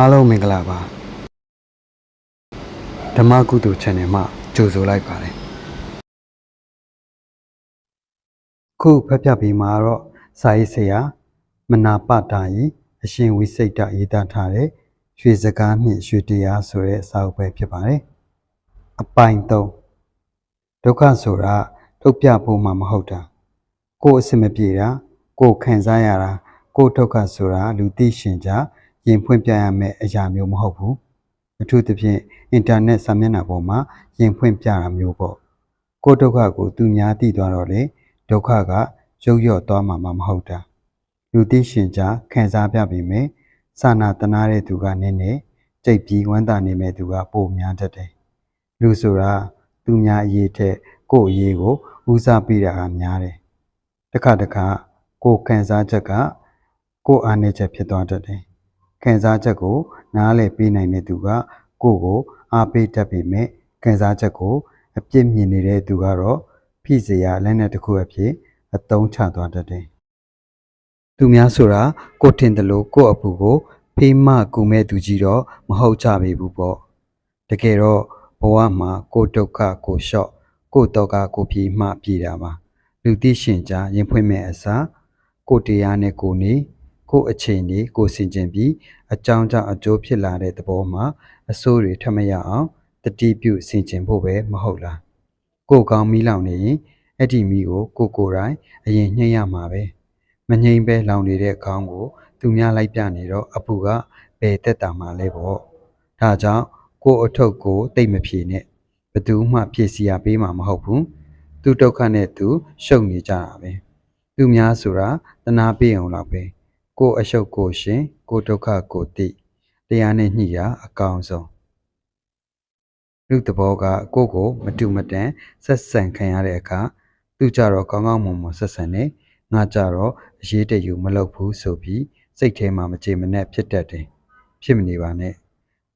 အားလုံးမင်္ဂလာပါဓမ္မကုသိုလ် channel မှာကြိုဆိုလိုက်ပါတယ်ခုဖတ်ပြပေးမှာတော့စာရေးဆရာမနာပတာယီအရှင်ဝိစိတ်တရေးသားထားတဲ့ရွှေစကားနှင့်ရွှေတရားဆိုတဲ့စာအုပ်ပဲဖြစ်ပါတယ်အပိုင်3ဒုက္ခဆိုတာထုတ်ပြဖို့မှမဟုတ်တာကိုယ်အစင်မပြေတာကိုယ်ခံစားရတာကိုယ်ဒုက္ခဆိုတာလူသိရှင်ကြား ရင်ဖွင့်ပြရမယ့်အရာမျိုးမဟုတ်ဘူးအထူးသဖြင့်အင်တာနက်စာမျက်နှာပေါ်မှာရင်ဖွင့်ပြတာမျိုးပေါ့ကိုယ်ဒုက္ခကိုသူများသိသွားတော့လေဒုက္ခကရုပ်ရော့သွားမှာမှမဟုတ်တာလူသိရှင်ကြားခံစားပြပေမယ့်စာနာတနာတဲ့သူကနည်းနည်းကြိတ်ပြီးဝမ်းသာနေမဲ့သူကပိုများတတ်တယ်လူဆိုတာသူများအရေးထက်ကိုယ့်အရေးကိုဦးစားပေးတာကများတယ်တစ်ခါတစ်ခါကိုယ်ခံစားချက်ကကိုယ်အားနည်းချက်ဖြစ်သွားတတ်တယ် ခံစားချက်ကို နားလည်ပေးနိုင်တဲ့သူကကိုယ့်ကိုအားပေးတတ်ပေမဲ့ခံစားချက်ကို အပြစ်မြင်နေတဲ့သူကတော့ဖိစရာလက်နက်တစ်ခုအဖြစ်အသုံးချသွားတတ်တယ်သူများဆိုတာကိုယ်ထင်တယ်လို့ကိုယ့်အပူကိုဖေးမကူမဲ့သူကြီးတော့မဟုတ်ကြပေဘူးပေါ့တကယ်တော့ဘဝမှာကိုယ်ဒုက္ခကိုယ်လျှော့ကိုယ်တော့ကကိုယ်ပြေမှပြေတာပါလူသိရှင်ကြားရင်ဖွင့်မဲ့အစားကိုယ်တရားနဲ့ကိုယ်နေ ကိုယ်အချိန်နေကိုယ်စင်ကျင်ပြီးအကြောင်းကြောင့်အကျိုးဖြစ်လာတဲ့သဘောမှာအစိုးတွေထပ်မရအောင်တတိပြုစင်ကျင်ဖို့ပဲမဟုတ်လားကိုယ်ကောင်းမီးလောင်နေရင်အဲ့ဒီမီးကိုကိုယ်ကိုယ်တိုင်အရင်ညှိရမှာပဲမငြိမ်ပဲလောင်နေတဲ့ခေါင်းကို သူများလိုက်ပြနေတော့အပူကဘယ်တက်တာမှလဲပေါ့ဒါကြောင့်ကိုယ်အထုပ်ကိုတိတ်မဖြေနဲ့ဘယ်သူမှဖြည့်စီရပေးမှာမဟုတ်ဘူးသူဒုက္ခနဲ့သူရှုပ်နေကြတာပဲသူများဆိုတာတနာပေးအောင်လောက်ပဲ ကိုယ်အရှုပ်ကိုရှင်ကိုယ်ဒုက္ခကိုသိတရားနဲ့ညှိတာအကောင်းဆုံးလူတဘောကကိုယ့်ကိုမတူမတန်ဆက်ဆံခံရတဲ့အခါသူကြတော့ကောင်းကောင်းမွန်မွန်ဆက်ဆံနေငါကြတော့အရေးတယူမလုပ်ဘူးဆိုပြီးစိတ်ထဲမှာမကြေမနက်ဖြစ်တတ်တယ်ဖြစ်မနေပါနဲ့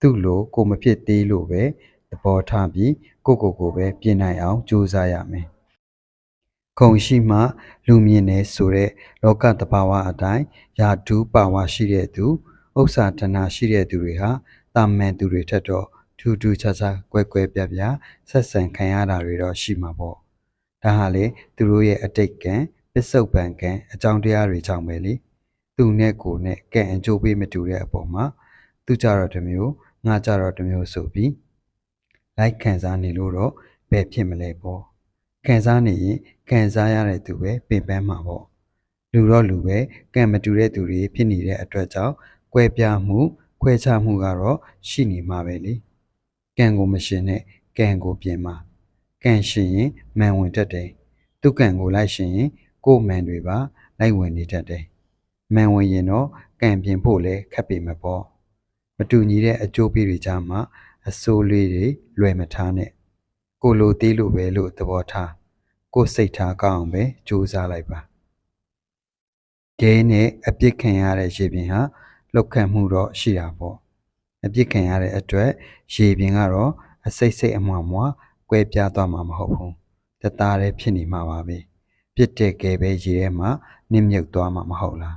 သူ့လိုကိုမဖြစ်သေးလို့ပဲသဘောထားပြီးကိုကိုကိုပဲပြင်နိုင်အောင်ကြိုးစားရမယ် ခုံရှိမှလူမြင်နေဆိုတဲ့လောကတဘာဝအတိုင်းယာဒူးပါဝါရှိတဲ့သူဥစ္စာတဏရှိတဲ့သူတွေဟာတာမန်သူတွေထက်တော့ထူးထူးခြားခြားကွဲကွဲပြားပြားဆက်ဆံခံရတာတွေတော့ရှိမှာပေါ့ဒါဟာလေသူတို့ရဲ့အတိတ်ကံပစ္စုပန်ကံအကြောင်းတရားတွေကြောင့်ပဲလေသူနဲ့ကိုနဲ့ကံအကျိုးပေးမတူတဲ့အပေါ်မှာသူကြတော့တစ်မျိုးငါကြတော့တစ်မျိုးဆိုပြီးလိုက်ခံစားနေလို့တော့ဘယ်ဖြစ်မလဲပေါ့ ခံစားနေရင်ခံစားရတဲ့သူပဲပင်ပန်းမှာပေါ့လူတော့လူပဲကံမတူတဲ့သူတွေဖြစ်နေတဲ့အတွက်ကြောင့်ကွဲပြားမှု ခွဲခြားမှုကတော့ရှိနေမှာပဲလေကံကိုမရှင်နဲ့ကံကိုပြင်မှာကံရှင်ရင်မန်ဝင်တတ်တယ်သူကံကိုလိုက်ရှင်ရင်ကိုယ်မန်တွေပါလိုက်ဝင်နေတတ်တယ်မန်ဝင်ရင်တော့ကံပြင်ဖို့လည်းခက်ပေမှာပေါ့မတူညီတဲ့အကျိုးပေးတွေကြားမှာအစိုးလေးတွေလွယ်မထားနဲ့ ကိုလိုသေးလို့ပဲလို့သဘောထားကိုယ်စိတ်ထားကောင်းအောင်ပဲကြိုးစားလိုက်ပါဂဲနဲ့အပြစ်ခံရတဲ့ရေပြင်ဟာလောက်ခံမှုတော့ရှိတာပေါ့အပြစ်ခံရတဲ့အတွက်ရေပြင်ကတော့အစိတ်စိတ်အမွားမွားကွဲပြားသွားမှာမဟုတ်ဘူးတသားတည်းဖြစ်နေမှာပါပဲပြစ်တဲ့ကဲပဲရေထဲမှာနစ်မြုပ်သွားမှာမဟုတ်လား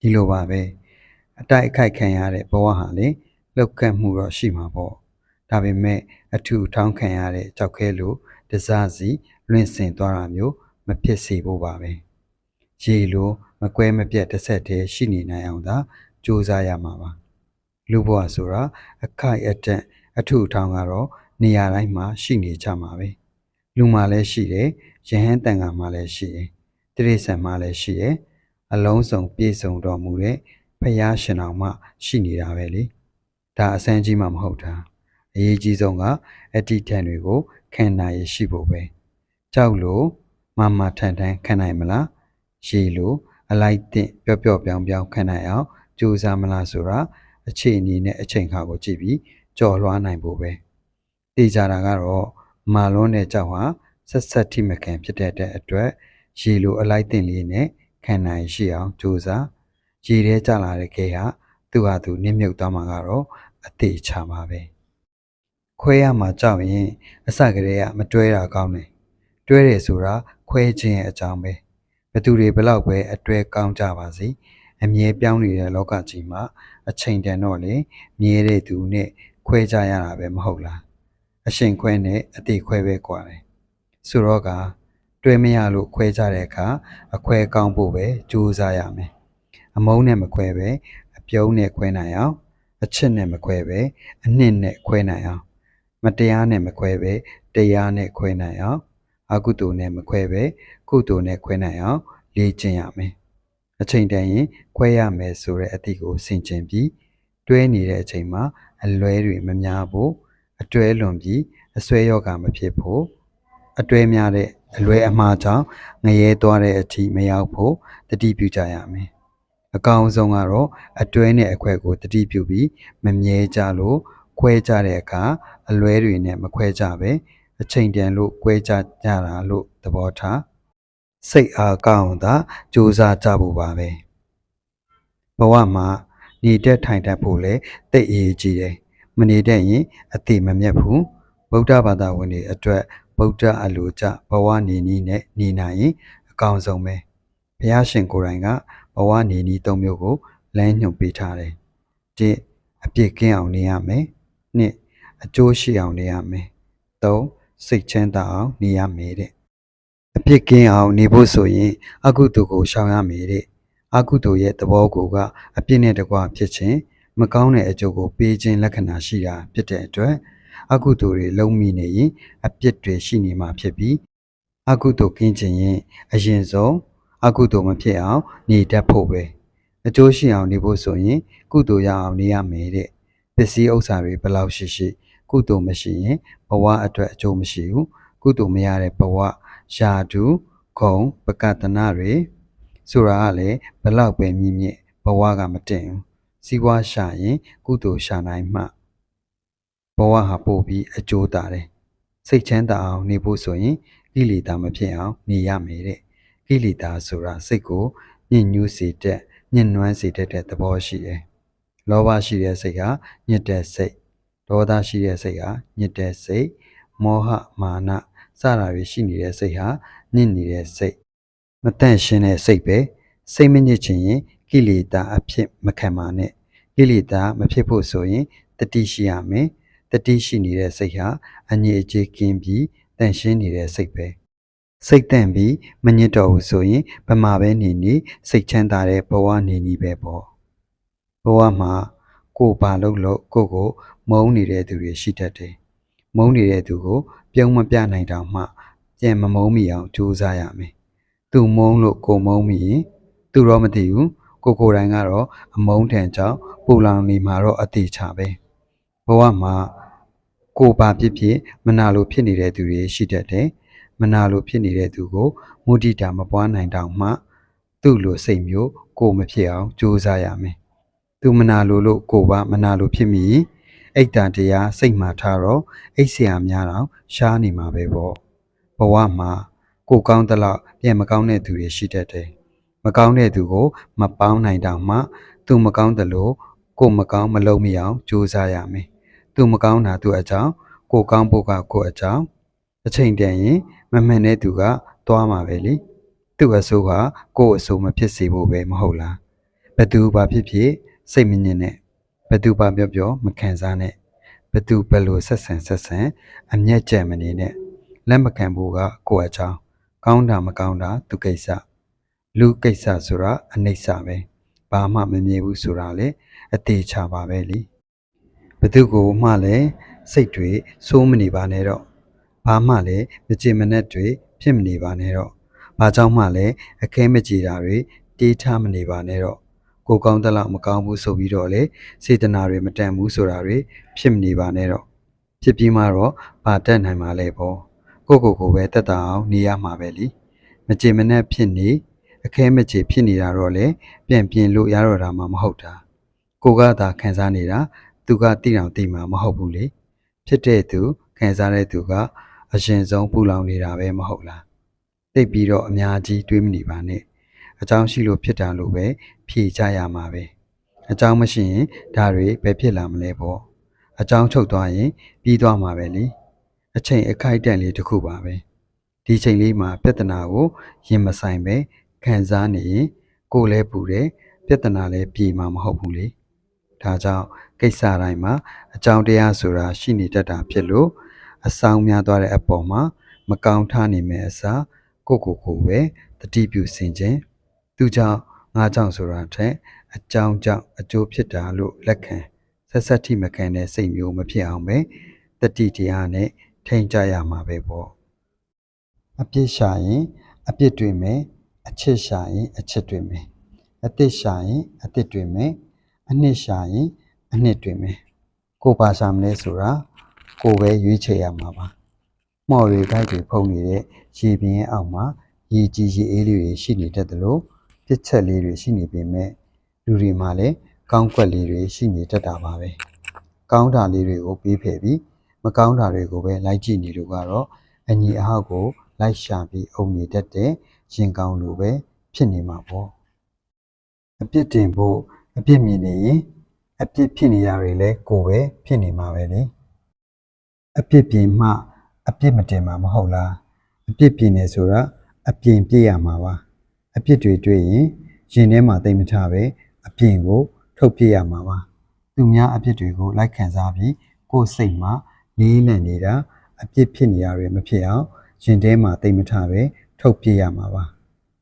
ဒီလိုပါပဲအတိုက်အခိုက်ခံရတဲ့ဘဝဟာလေလောက်ခံမှုတော့ရှိမှာပေါ့ ဒါပေမဲ့အထူးထောင်းခံရတဲ့ကြောက်ခဲလို့တစားစီလွင့်စင်သွားတာမျိုးမဖြစ်စေဖို့ပါပဲရေလိုမကွဲမပြတ်တစ်ဆက်တည်းရှိနေနိုင်အောင်သာကြိုးစားရမှာပါလူဘဝဆိုတာအခိုက်အတန့်အထူးထောင်းကတော့နေရာတိုင်းမှာရှိနေကြမှာပဲလူမှလည်းရှိတယ်ယဟန်တန်ကမှလည်းရှိတယ်တိရိစ္ဆာန်မှလည်းရှိတယ်အလုံးစုံပြည့်စုံတော်မူတဲ့ဖယားရှင်တော်မှရှိနေတာပဲလေဒါအစမ်းကြီးမှမဟုတ်တာ အရေးကြီးဆုံးကအတ္တိထံတွေကိုခံနိုင်ရရှိဖို့ပဲကြောက်လို့မမထန်ထန်ခံနိုင်မလားရေလို့အလိုက်တင်ပျော့ပျော့ပြောင်းပြောင်းခံနိုင်အောင်ကြိုးစားမလားဆိုတာအခြေအနေနဲ့အချိန်ခါကိုကြည့်ပြီးကြော်လွှားနိုင်ဖို့ပဲသိကြတာကတော့မာလွန်းတဲ့ကြောက်ဟာဆက်ဆက်ထိမခံဖြစ်တဲ့အတွက်ရေလိုအလိုက်တင်လေးနဲ့ခံနိုင်ရှိအောင်ကြိုးစားရေထဲကျလာတဲ့ခဲဟာသူ့ဟာသူနစ်မြုပ်သွားမှာကတော့အသေးချပါပဲ ခွဲရမှာကြောက်ရင်အစကတည်းကမတွဲတာကောင်းတယ်တွဲတယ်ဆိုတာခွဲခြင်းရဲ့အကြောင်းပဲဘသူတွေဘလောက်ပဲအတွဲကောင်းကြပါစေအမြဲပြောင်းနေတဲ့လောကကြီးမှာအချိန်တန်တော့လေမြဲတဲ့သူနဲ့ခွဲကြရတာပဲမဟုတ်လားအရှင်ခွဲနဲ့အတိခွဲပဲကွာတယ်ဆိုတော့ကတွဲမရလို့ခွဲကြတဲ့အခါအခွဲကောင်းဖို့ပဲကြိုးစားရမယ်အမုန်းနဲ့မခွဲပဲအပြုံးနဲ့ခွဲနိုင်အောင်အချစ်နဲ့မခွဲပဲအနှစ်နဲ့ခွဲနိုင်အောင် မတရားနဲ့မခွဲပဲတရားနဲ့ခွဲနိုင်အောင်အကုသိုလ်နဲ့မခွဲပဲကုသိုလ်နဲ့ခွဲနိုင်အောင်လေ့ကျင့်ရမယ်အချိန်တန်ရင်ခွဲရမယ်ဆိုတဲ့အသည့်ကိုဆင်ခြင်ပြီးတွဲနေတဲ့အချိန်မှာအလွဲတွေမများဖို့အတွဲလွန်ပြီးအစွဲယောဂမဖြစ်ဖို့အတွဲများတဲ့အလွဲအမှားကြောင့်ငရဲသွားတဲ့အထိမရောက်ဖို့တတိပြုကြရမယ်အကောင်းဆုံးကတော့အတွဲနဲ့အခွဲကိုတတိပြုပြီးမမြဲကြလို့ ခွဲကြတဲ့အခါအလွဲတွေနဲ့မခွဲကြပဲအချိန်တန်လို့ခွဲကြကြတာလို့သဘောထားစိတ်အားကောင်းတာစူးစမ်းကြဖို့ပါပဲဘဝမှာနေတက်ထိုင်တတ်ဖို့လည်းတိတ်အရေးကြီးတယ်မနေတတ်ရင်အတိမမြတ်ဘူးဗုဒ္ဓဘာသာဝင်တွေအတွက်ဗုဒ္ဓအလိုကြဘဝနေနည်းနဲ့နေနိုင်ရင်အကောင်းဆုံးပဲဘုရားရှင်ကိုယ်တိုင်ကဘဝနေနည်းသုံးမျိုးကိုလမ်းညွှန်ပေးထားတယ်တစ်အပြစ်ကင်းအောင်နေရမယ် နှစ်အကျိုးရှိအောင်နေရမယ်သုံးစိတ်ချမ်းသာအောင်နေရမယ်တဲ့အပြစ်ကင်းအောင်နေဖို့ဆိုရင်အကုသိုလ်ကိုရှောင်ရမယ်တဲ့အကုသိုလ်ရဲ့သဘောကိုကအပြစ်နဲ့တကွဖြစ်ခြင်းမကောင်းတဲ့အကျိုးကိုပေးခြင်းလက္ခဏာရှိတာဖြစ်တဲ့အတွက်အကုသိုလ်တွေလုံးမိနေရင်အပြစ်တွေရှိနေမှာဖြစ်ပြီးအကုသိုလ်ကင်းခြင်းရင်အရင်ဆုံးအကုသိုလ်မဖြစ်အောင်နေတတ်ဖို့ပဲအကျိုးရှိအောင်နေဖို့ဆိုရင်ကုသိုလ်ရအောင်နေရမယ်တဲ့ ပစ္စည်းဥစ္စာတွေဘယ်လောက်ရှိရှိကုသိုလ်မရှိရင်ဘဝအတွက်အကျိုးမရှိဘူးကုသိုလ်မရတဲ့ဘဝယာတုဂုံပကတနာတွေဆိုတာကလည်းဘလောက်ပဲမြင့်မြင့်ဘဝကမတင်ဘူးစီးပွားရှာရင်ကုသိုလ်ရှာနိုင်မှဘဝဟာပို့ပြီးအကျိုးတာတယ်စိတ်ချမ်းသာအောင်နေဖို့ဆိုရင်ကိလေသာမဖြစ်အောင်နေရမယ်တဲ့ကိလေသာဆိုတာစိတ်ကိုညှဉ်းညူးစေတဲ့ညှဉ်းနှွမ်းစေတဲ့သဘောရှိတယ် လောဘရှိတဲ့စိတ်ဟာညစ်တဲ့စိတ်ဒေါသရှိတဲ့စိတ်ဟာညစ်တဲ့စိတ်မောဟမာနစတာတွေရှိနေတဲ့စိတ်ဟာညစ်နေတဲ့စိတ်မတန့်ရှင်းတဲ့စိတ်ပဲစိတ်မညစ်ချင်ရင်ကိလေသာအဖြစ်မခံပါနဲ့ကိလေသာမဖြစ်ဖို့ဆိုရင်တတိရှိရမယ်တတိရှိနေတဲ့စိတ်ဟာအငြိအကျေးကင်းပြီးတန့်ရှင်းနေတဲ့စိတ်ပဲစိတ်တန့်ပြီးမညစ်တော့ဘူးဆိုရင်ဗမာပဲနေနေစိတ်ချမ်းသာတဲ့ဘဝနေနည်းပဲပေါ့ ဘဝမှာကိုယ်ပါလို့လို့ကိုယ့်ကိုမုန်းနေတဲ့သူတွေရှိတတ်တယ်မုန်းနေတဲ့သူကို ပြုံးမပြနိုင်တော့မှပြန်မမုန်းမိအောင်ကြိုးစားရမယ်သူမုန်းလို့ကိုမုန်းမိရင်သူတော့မသိဘူးကိုကိုယ်တိုင်ကတော့အမုန်းထန်ကြောင့်ပူလောင်နေမှာတော့အတိချပဲဘဝမှာကိုယ်ပါဖြစ်ဖြစ်မနာလိုဖြစ်နေတဲ့သူတွေရှိတတ်တယ်မနာလိုဖြစ်နေတဲ့သူကိုမုဒိတာမပွားနိုင်တော့မှ သူ့လိုစိတ်မျိုးကိုမဖြစ်အောင်ကြိုးစားရမယ် သူမနာလိုလို့ကိုပါမနာလိုဖြစ်မိရင်အိတ်တန်တရားစိတ်မှထားတော့အိတ်ဆရာများတော့ရှားနေမှာပဲပေါ့ဘဝမှာကိုကောင်းသလောက်ပြန်မကောင်းတဲ့သူတွေရှိတတ်တယ်မကောင်းတဲ့သူကို မပေါင်းနိုင်တော့မှ သူမကောင်းတယ်လို့ကိုမကောင်းမလုံးမရအောင်ကြိုးစားရမယ်သူမကောင်းတာသူအကြောင်းကိုကောင်းဖို့ကကိုအကြောင်းအချိန်တန်ရင်မမှန်တဲ့သူကသွားမှာပဲလေသူ့အဆိုးကကိုယ့်အဆိုးမဖြစ်စေဖို့ပဲမဟုတ်လားဘသူဘာဖြစ်ဖြစ် စိတ်မညစ်နဲ့ဘသူဘာပြောပြောမခံစားနဲ့ဘသူဘယ်လိုဆက်ဆံဆက်ဆံအမျက်ကြံမနေနဲ့လက်မခံဖို့ကကိုယ့်အကြောင်းကောင်းတာမကောင်းတာသူကိစ္စလူကိစ္စဆိုတာအနိစ္စပဲဘာမှမမြင်ဘူးဆိုတာလေအသေးချပါပဲလीဘသူကိုမှလည်းစိတ်တွေစိုးမနေပါနဲ့တော့ဘာမှလည်းမကြင်မနဲ့တွေဖြစ်မနေပါနဲ့တော့ဘာကြောင့်မှလည်းအခဲမကြည်တာတွေတေးထားမနေပါနဲ့တော့ ကိုကောင်းတလောက်မကောင်းဘူးဆိုပြီးတော့လေစေတနာတွေမတန်ဘူးဆိုတာတွေဖြစ်မနေပါနဲ့တော့ဖြစ်ပြီးမှတော့ဘာတက်နိုင်မှာလဲပေါ့ကိုကိုကိုပဲတက်တာအောင်နေရမှာပဲလीမကြင်မနဲ့ဖြစ်နေအခဲမကြေဖြစ်နေတာတော့လေပြန်ပြင်လို့ရတော့တာမှမဟုတ်တာကိုကသာခံစားနေတာသူကတိတောင်တိမှာမဟုတ်ဘူးလေဖြစ်တဲ့သူခံစားတဲ့သူကအရင်ဆုံးပူလောင်နေတာပဲမဟုတ်လားတိတ်ပြီးတော့အများကြီးတွေးမနေပါနဲ့ အကြောင်းရှိလို့ဖြစ်တာလို့ပဲဖြေကြရမှာပဲအကြောင်းမရှိရင်ဒါတွေပဲဖြစ်လာမလဲပေါ့အကြောင်းချုပ်သွားရင်ပြီးသွားမှာပဲလေအချိန်အခိုက်အတန့်လေးတစ်ခုပါပဲဒီချိန်လေးမှာပြဿနာကိုရင်မဆိုင်ပဲခံစားနေရင်ကိုယ်လည်းပူတယ်ပြဿနာလည်းပြေမှာမဟုတ်ဘူးလေဒါကြောင့်ကိစ္စတိုင်းမှာအကြောင်းတရားဆိုတာရှိနေတတ်တာဖြစ်လို့အဆောင်များသွားတဲ့အပေါ်မှာမကောင်းထားနေမယ့်အစားကိုယ့်ကိုယ်ကိုယ်ပဲတတိပြုစင်ခြင်း သူကြောင့်ငါကြောင့်ဆိုတာထက်အကြောင်းကြောင့်အကျိုးဖြစ်တာလို့လက်ခံဆက်ဆက်ထိမခံတဲ့စိတ်မျိုးမဖြစ်အောင်ပဲတတိတရားနဲ့ထိန်ကြရမှာပဲပေါ့အပြစ်ရှာရင်အပြစ်တွေ့မယ်အချစ်ရှာရင်အချစ်တွေ့မယ်အသစ်ရှာရင်အသစ်တွေ့မယ်အနှစ်ရှာရင်အနှစ်တွေ့မယ်ကိုယ်ပါရှာမလဲဆိုတာကိုယ်ပဲရွေးချယ်ရမှာပါမော်ရီဂိုက်တွေဖုံနေတဲ့ရေပြင်းရဲ့အောက်မှာရေကြီးရေအေးလေးတွေရှိနေတတ်တယ်လို့ ပြစ်ချက်လေးတွေရှိနေပေမဲ့လူတွေမှာလည်းကောင်းကွက်လေးတွေရှိနေတတ်တာပါပဲကောင်းတာလေးတွေကိုပေးဖယ်ပြီးမကောင်းတာတွေကိုပဲလိုက်ကြည့်နေလို့ကတော့အညီအဟောက်ကိုလိုက်ရှာပြီးအုံနေတတ်တဲ့ရင်ကောင်းလိုပဲဖြစ်နေမှာပေါ့အပြစ်တင်ဖို့အပြစ်မြင်နေရင်အပြစ်ဖြစ်နေရတွေလည်းကိုယ်ပဲဖြစ်နေမှာပဲလေအပြစ်ပြင်မှ အပြစ်မတင်မှာမဟုတ်လားအပြစ်ပြင်နေဆိုတာအပြင်ပြည့်ရမှာပါ အပြစ်တွေတွေ့ရင်ရင်ထဲမှာတိတ်မထပဲအပြင်ကို ထုတ်ပြရမှာပါသူများအပြစ်တွေကိုလိုက်ခံစားပြီးကိုယ်စိတ်မှာလေးလံနေတာအပြစ်ဖြစ်နေရတွေမဖြစ်အောင်ရင်ထဲမှာတိတ်မထပဲထုတ်ပြရမှာပါ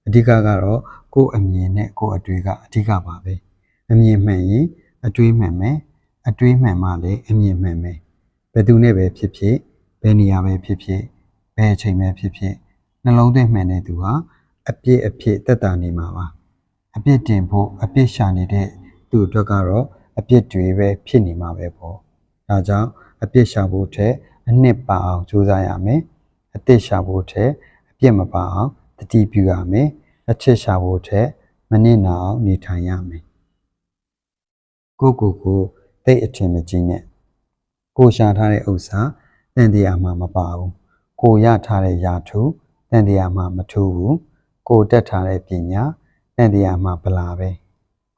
အဓိကကတော့ကိုယ်အမြင်နဲ့ကိုယ်အတွေ့ကအဓိကပါပဲအမြင်မှန်ရင်အတွေးမှန်မယ်အတွေးမှန်မှလည်းအမြင်မှန်မယ်ဘယ်သူနဲ့ပဲဖြစ်ဖြစ်ဘယ်နေရာပဲဖြစ်ဖြစ်ဘယ်အချိန်ပဲဖြစ်ဖြစ်နှလုံးသွင်းမှန်တဲ့သူဟာ အပြစ်အဖြစ်တက်တာနေမှာပါအပြစ်တင်ဖို့အပြစ်ရှာနေတဲ့သူအတွက်ကတော့အပြစ်တွေပဲဖြစ်နေမှာပဲပေါ့ဒါကြောင့်အပြစ်ရှာဖို့ထက်အနှစ်ပါအောင်ကြိုးစားရမယ်အသစ်ရှာဖို့ထက်အပြစ်မပါအောင်တတိပြုရမယ်အချစ်ရှာဖို့ထက်မနစ်နာအောင်နေထိုင်ရမယ်ကိုယ့်ကိုယ်ကိုတိတ်အထင်မကြီးနဲ့ကိုရှာထားတဲ့ဥစ္စာတန်တရားမှမပါဘူးကိုရထားတဲ့ယာထုတန်တရားမှမထူးဘူး ကိုတက်ထားတဲ့ပညာတန်တရားမှဗလာပဲ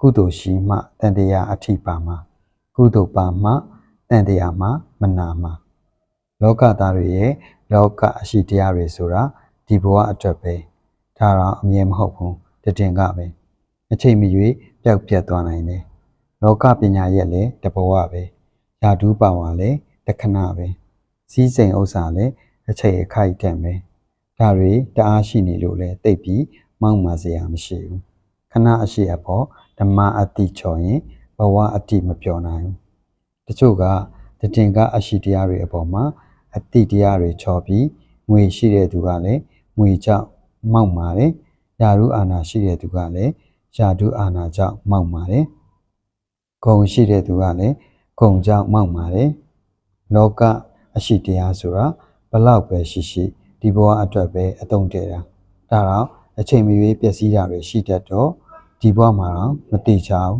ကုသိုလ်ရှိမှတန်တရားအထိပါမှာကုသိုလ်ပါမှတန်တရားမှမနာမှာလောကသားတွေရဲ့လောကအရှိတရားတွေဆိုတာဒီဘဝအတွက်ပဲဒါတော့အမြဲမဟုတ်ဘူးတတင်ကပဲအချိန်မရွေးပျောက်ပြတ်သွားနိုင်တယ်လောကပညာရဲ့လည်းတဘဝပဲယာဒူးပါဝါလည်းတခဏပဲစီးစိမ်ဥစ္စာလည်းအချိန်အခိုက်တန့်ပဲ ဒါတွေတအားရှိနေလို့လည်းတိတ်ပြီးမောက်မာစရာမရှိဘူးခဏအရှိအဖို့ဓမ္မအတိချော်ရင်ဘဝအတိမပြောနိုင်ဘူးတချို့ကတတင်ကအရှိတရားတွေအပေါ်မှာအတိတရားတွေချော်ပြီးငွေရှိတဲ့သူကလည်းငွေကြောင့်မောက်မာတယ်ယာရုအာနာရှိတဲ့သူကလည်းယာဒုအာနာကြောင့်မောက်မာတယ်ဂုံရှိတဲ့သူကလည်းကုံကြောင့်မောက်ပါတယ်လောကအရှိတရားဆိုတာဘလောက်ပဲရှိရှိ ဒီဘဝအတွက်ပဲအသုံးတည့်တာဒါတော့အချိန်မရွေးပျက်စီးတာတွေရှိတတ်တော့ဒီဘဝမှာတော့မတိချအောင်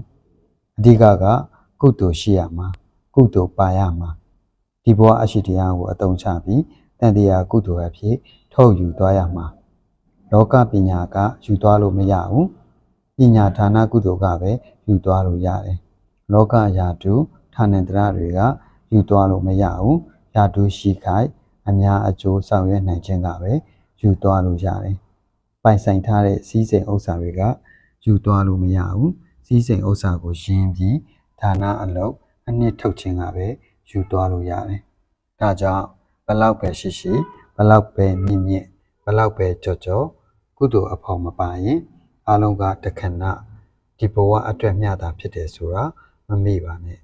အဓိကကကုသိုလ်ရှိရမှာကုသိုလ်ပါရမှာဒီဘဝအရှိတရားကိုအသုံးချပြီးတန်တရားကုသိုလ်အဖြစ်ထုတ်ယူသွားရမှာလောကပညာကယူသွားလို့မရဘူးပညာဌာနကုသိုလ်ကပဲယူသွားလို့ရတယ်လောကအရာတူဌာနန္တရတွေကယူသွားလို့မရဘူး။ယာတုရှိခိုက် အများအကျိုးဆောင်ရွက်နိုင်ခြင်းကပဲယူသွားလို့ရတယ်။ပိုင်ဆိုင်ထားတဲ့စီးစိမ်ဥစ္စာတွေကယူသွားလို့မရဘူး။စီးစိမ်ဥစ္စာကိုရင်းပြီးဌာနအလုပ်အနှစ်ထုတ်ခြင်းကပဲယူသွားလို့ရတယ်။ဒါကြောင့်ဘလောက်ပဲရှိရှိဘလောက်ပဲမြင့်မြင့်ဘလောက်ပဲကြော့ကြော့ကုသိုလ်အဖို့မပါရင်အလုံးကတခဏဒီဘဝအတွက်မျှတာဖြစ်တယ်ဆိုတာမမေ့ပါနဲ့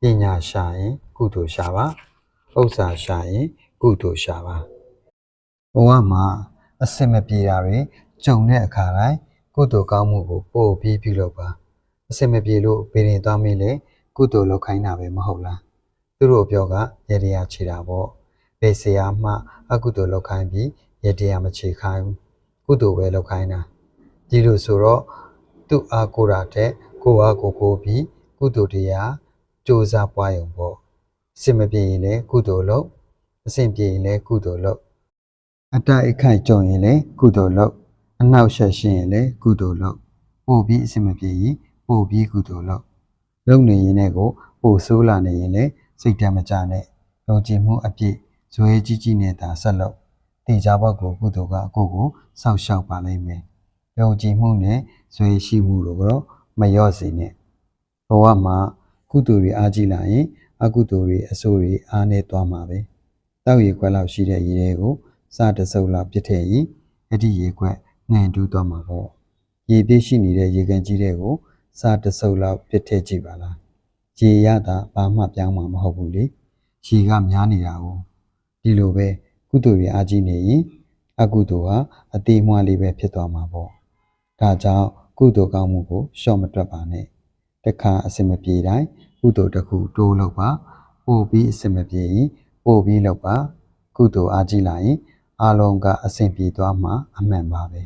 ပညာရှာရင်ကုသိုလ်ရှာပါဥစ္စာရှာရင် ကုသိုလ်ရှာပါဘဝမှာအစင်မပြေတာတွေကြုံတဲ့အခါတိုင်းကုသိုလ်ကောင်းမှုကိုပို့ပြီးပြုလုပ်ပါအစင်မပြေလို့ဘေးရင်သွားမင်းလေကုသိုလ်လုပ်ခိုင်းတာပဲမဟုတ်လားသူတို့အပြောကရေတရာခြေတာပေါ့ဘေးဆရာမှအကုသိုလ်လုပ်ခိုင်းပြီးရေတရာမခြေခိုင်းဘူးကုသိုလ်ပဲလုပ်ခိုင်းတာဒီလိုဆိုတော့သူ့အားကိုယ်တာတဲ့ကိုယ်အားကိုယ်ကိုယ်ပြီးကုသိုလ်တရားစ조사ပွားရုံပေါ့အစင်မပြေရင်လည်းကုသိုလ်လုပ် အစင်ပြေရင်လည်းကုသိုလ်လုပ်အတိုက်အခိုက်ကြုံရင်လည်းကုသိုလ်လုပ်အနှောက်အယှက်ရှိရင်လည်းကုသိုလ်လုပ်ပို့ပြီးအစင်မပြေရင်ပို့ပြီးကုသိုလ်လုပ်လုပ်နေရင်လည်းကိုပို့ဆိုးလာနေရင်လည်းစိတ်တမကြနဲ့ယုံကြည်မှုအပြည့်ဇွဲကြီးကြီးနဲ့သာဆက်လုပ်တေချာဘက်ကိုကုသိုလ်ကကိုယ့်ကိုစောက်ရှောက်ပါလိမ့်မယ်ယုံကြည်မှုနဲ့ဇွဲရှိမှုတို့ကတော့မလျော့စေနဲ့ဘဝမှာကုသိုလ်တွေအားကြီးလာရင်အကုသိုလ်တွေအဆိုးတွေအားနေသွားမှာပဲ တောက်ရီခွက်လောက်ရှိတဲ့ရေတွေကိုစတစုပ်လောက်ပြစ်ထည့်ရင်အဲ့ဒီရေခွက်နှံတူးသွားမှာပေါ့ရေပြည့်ရှိနေတဲ့ရေကန်ကြီးတွေကိုစတစုပ်လောက်ပြစ်ထည့်ကြည့်ပါလားရေရတာဘာမှပြောင်းမှာမဟုတ်ဘူးလေရေကများနေတာကိုဒီလိုပဲကုသိုလ်တွေအားကြီးနေရင်အကုသိုလ်ဟာအသေးမွှားလေးပဲဖြစ်သွားမှာပေါ့ဒါကြောင့်ကုသိုလ်ကောင်းမှုကိုရှော့မတွက်ပါနဲ့တခါအစင်မပြေတိုင်းကုသိုလ်တစ်ခုတိုးလုပ်ပါပို့ပြီးအစင်မပြေရင် ပို့ပြီးလုပ်ပါကုသိုလ်အားကြီးလာရင်အလုံးကအစင်ပြေသွားမှာအမှန်ပါပဲ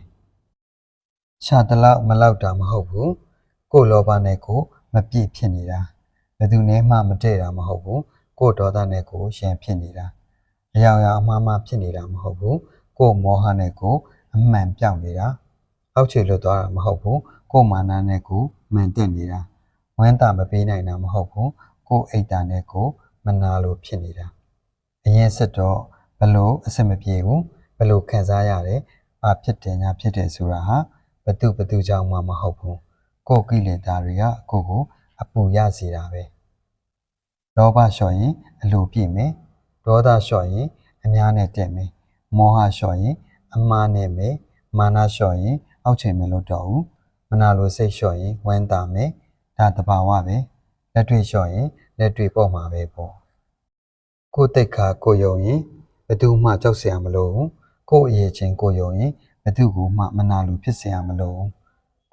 ရှာတလောက်မလောက်တာမဟုတ်ဘူးကိုယ်လောဘနဲ့ကိုယ်မပြည့်ဖြစ်နေတာဘယ်သူနဲ့မှမတည့်တာမဟုတ်ဘူးကိုယ်ဒေါသနဲ့ကိုယ်ရန်ဖြစ်နေတာအယောင်ယောင်အမှားမှားဖြစ်နေတာမဟုတ်ဘူးကိုယ်မောဟနဲ့ကိုယ်အမှန်ပြောင်းနေတာအောက်ခြေလွတ်သွားတာမဟုတ်ဘူးကိုယ်မာနနဲ့ကိုယ်မန်တက်နေတာဝမ်းသာမပေးနိုင်တာမဟုတ်ဘူးကိုယ်အိတ်တာနဲ့ကိုယ်မနာလို့ဖြစ်နေတာ အရင်စစ်တော့ဘလို့အဆင်မပြေဘူးဘလို့ခံစားရတယ်ဘာဖြစ်တယ်ညာဖြစ်တယ်ဆိုတာဟာဘသူဘသူကြောင့်မှမဟုတ်ဘူးကိုယ်ကိလေသာတွေကကိုယ့်ကိုအပူရစေတာပဲလောဘလျှော့ရင်အလိုပြည့်မယ်ဒေါသလျှော့ရင်အများနဲ့တက်မယ်မောဟလျှော့ရင်အမှားနဲ့မယ်မာနလျှော့ရင်အောက်ချိန်မလို့တော့ဘူးမနာလိုစိတ်လျှော့ရင်ဝမ်းသာမယ်ဒါတဘာဝပဲလက်တွေ့လျှော့ရင်လက်တွေ့ပေါ့မှာပဲပေါ့ ကိုယ်တိတ်ခါကိုယုံရင်ဘယ်သူမှကြောက်เสียမလို့ဘူးကိုယ်အရေးချင်းကိုယုံရင်ဘယ်သူကမှမနာလိုဖြစ်เสียမလို့ဘူး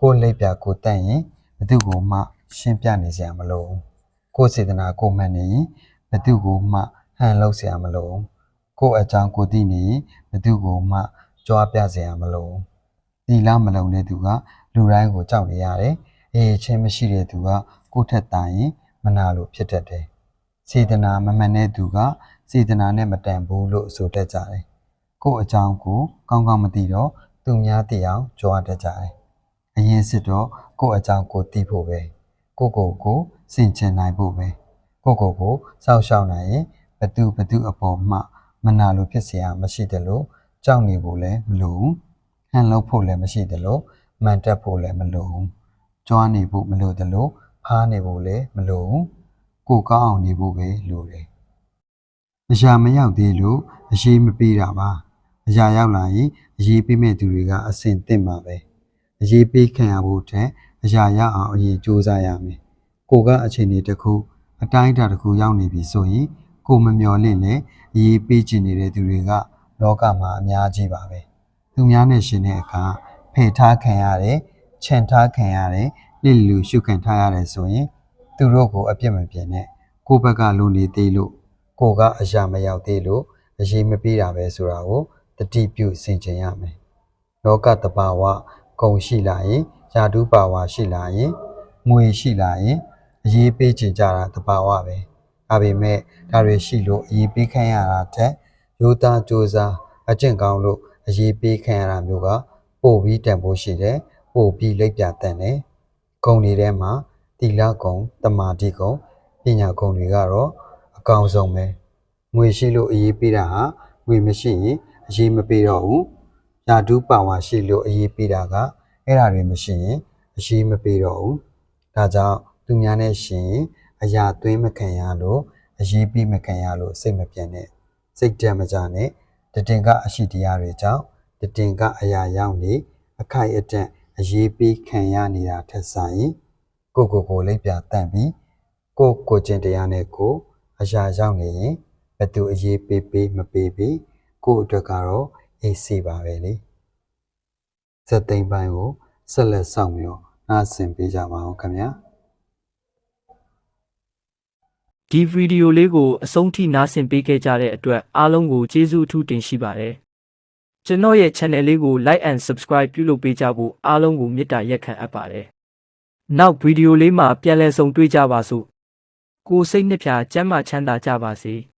ကိုယ်လိပ်ပြကိုတန့်ရင်ဘယ်သူကမှရှင်းပြနေเสียမလို့ဘူးကိုယ်စေတနာကိုမှန်နေရင်ဘယ်သူကမှဟန်လို့เสียမလို့ဘူးကိုယ်အကြောင်းကိုသိနေရင်ဘယ်သူကမှကြွားပြเสียမလို့ဘူး သီလမလုံတဲ့သူကလူတိုင်းကိုကြောက်နေရတယ်။အေးချင်းမရှိတဲ့သူကကိုယ့်ထက်တာရင်မနာလို့ဖြစ်တတ်တယ်။ စေတနာမမှန်တဲ့သူကစေတနာနဲ့မတန်ဘူးလို့ဆိုတတ်ကြတယ်။ကိုယ့်အကြောင်းကိုကောင်းကောင်းမသိတော့သူများသိအောင်ကြွားတတ်ကြတယ်။အရင်စစ်တော့ကိုယ့်အကြောင်းကိုသိဖို့ပဲ။ကိုယ့်ကိုယ်ကိုစင်ကျင်နိုင်ဖို့ပဲ။ကိုယ့်ကိုယ်ကိုစောင့်ရှောက်နိုင်ရင်ဘသူဘသူအပေါ်မှမနာလို့ဖြစ်เสียမရှိတယ်လို့ကြောက်နေဖို့လည်းမလိုဘူး။ ဟန်လုပ်ဖို့လည်းမရှိသလိုမှန်တက်ဖို့လည်းမလိုဘူးကြွားနေဖို့မလိုသလိုဖားနေဖို့လည်းမလိုဘူး ကိုယ်ကောင်းအောင်နေဖို့ပဲလိုတယ်အရာမရောက်သေးလို့အရေးမပေးတာပါအရာရောက်လာရင်အရေးပေးမဲ့သူတွေကအစင်သင့်ပါပဲအရေးပေးခံရဖို့ထက်အရာရအောင်အရင်စူးစမ်းရမယ်ကိုကအခြေအနေတစ်ခုအတိုင်းအတာတစ်ခုရောက်နေပြီဆိုရင်ကိုမမျော်လင့်နဲ့အရေးပေးချင်နေတဲ့သူတွေကလောကမှာအများကြီးပါပဲသူများနဲ့ရှင်တဲ့အခါဖယ်ထားခံရတယ်ခြံထားခံရတယ်လိလူရှုခံထားရတယ်ဆိုရင် သူတို့ကိုအပြစ်မပြင်းနဲ့ကိုယ့်ဘက်ကလူနေသေးလို့ကိုယ်ကအရာမရောက်သေးလို့အရေးမပေးတာပဲဆိုတာကိုတတိပြုဆင်ခြင်ရမယ်လောကတဘာဝဂုံရှိလာရင်ယာတုပါဝါရှိလာရင်ငွေရှိလာရင်အရေးပေးချင်ကြတာတဘာဝပဲဒါပေမဲ့ဒါတွေရှိလို့အရေးပေးခံရတာတဲ့ရိုးသားစူးစမ်းအကျင့်ကောင်းလို့အရေးပေးခံရတာမျိုးကပို့ပြီးတန်ဖိုးရှိတယ်ပို့ပြီးလက်ပြတန်တယ်ဂုံတွေထဲမှာ တီလာဂုံတမာတိဂုံပညာဂုံတွေကတော့အကောင်ဆုံးပဲငွေရှိလို့အရေးပေးတာဟာငွေမရှိရင်အရေးမပေးတော့ဘူးယာဒူးပါဝါရှိလို့အရေးပေးတာကအဲ့ဒါတွေမရှိရင်အရေးမပေးတော့ဘူးဒါကြောင့်သူများနဲ့ရှင်ရင်အရာသွင်းမခံရလို့အရေးပေးမခံရလို့စိတ်မပြတ်နဲ့စိတ်ကြမ်းမကြနဲ့တတင်ကအရှိတရားတွေကြောင့်တတင်ကအရာရောက်နေအခိုက်အတန့်အရေးပေးခံရနေတာထက်ဆိုင် ကိုကိုကိုလိပ်ပြတန့်ပြီးကိုကိုချင်းတရားနဲ့ကိုအရာရောက်နေရင်ဘယ်သူအရေးပေးပေးမပေးပေးကိုအတွက်ကတော့အေးစီပါပဲလေစက်သိမ့်ပိုင်းကိုဆက်လက်ဆောင်မျှော်နားဆင်ပေးကြပါအောင်ခင်ဗျာဒီဗီဒီယိုလေးကိုအဆုံးထိနားဆင်ပေးခဲ့ကြတဲ့အတွက်အားလုံးကိုကျေးဇူးအထူးတင်ရှိပါတယ်။ကျွန်တော်ရဲ့ channel လေးကို like and subscribe ပြုလုပ်ပေးကြဖို့အားလုံးကိုမေတ္တာရက်ခံအပ်ပါတယ်။ နောက်ဗီဒီယိုလေးမှာပြန်လည်ဆုံတွေ့ကြပါစို့။ကိုယ်စိတ်နှပြချမ်းသာချမ်းသာကြပါစေ။